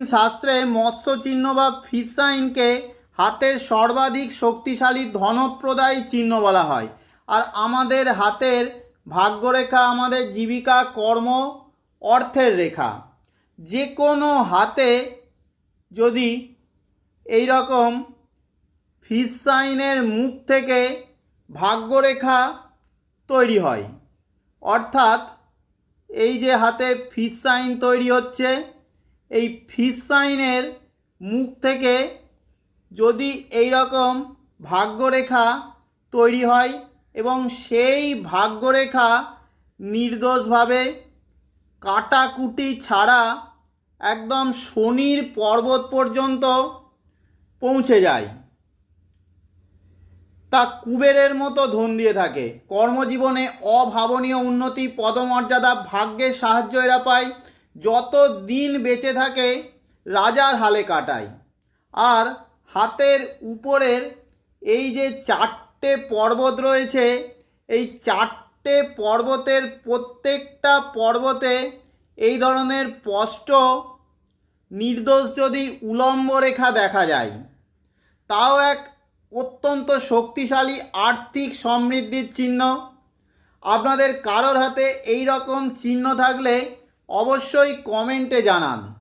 শাস্ত্রে মৎস্য চিহ্ন বা ফিশ সাইনকে হাতের সর্বাধিক শক্তিশালী ধনপ্রদায়ী চিহ্ন বলা হয়। আর আমাদের হাতের ভাগ্যরেখা আমাদের জীবিকা, কর্ম, অর্থের রেখা। যে কোনো হাতে যদি এই রকম ফিশ সাইনের মুখ থেকে ভাগ্যরেখা তৈরি হয়, অর্থাৎ এই যে হাতে ফিশ সাইন তৈরি হচ্ছে এই ফিশ সাইনের মুখ থেকে যদি এই রকম ভাগ্যরেখা তৈরি হয় এবং সেই ভাগ্যরেখা নির্দোষভাবে কাটাকুটি ছাড়া একদম শনির পর্বত পর্যন্ত পৌঁছে যায়। তা কুবেরের মতো ধন দিয়ে থাকে। কর্মজীবনে অভাবনীয় উন্নতি, পদমর্যাদা, ভাগ্যের সাহায্য এরা পায়। যত দিন বেঁচে থাকে, রাজার হালে কাটায়। আর হাতের উপরের এই যে চারটে পর্বত রয়েছে, এই চারটে পর্বতের প্রত্যেকটা পর্বতে এই ধরনের স্পষ্ট নির্দোষ যদি উলম্ব রেখা দেখা যায়, তাও এক অত্যন্ত শক্তিশালী আর্থিক সমৃদ্ধির চিহ্ন। আপনাদের কারোর হাতে এই রকম চিহ্ন থাকলে অবশ্যই কমেন্টে জানান।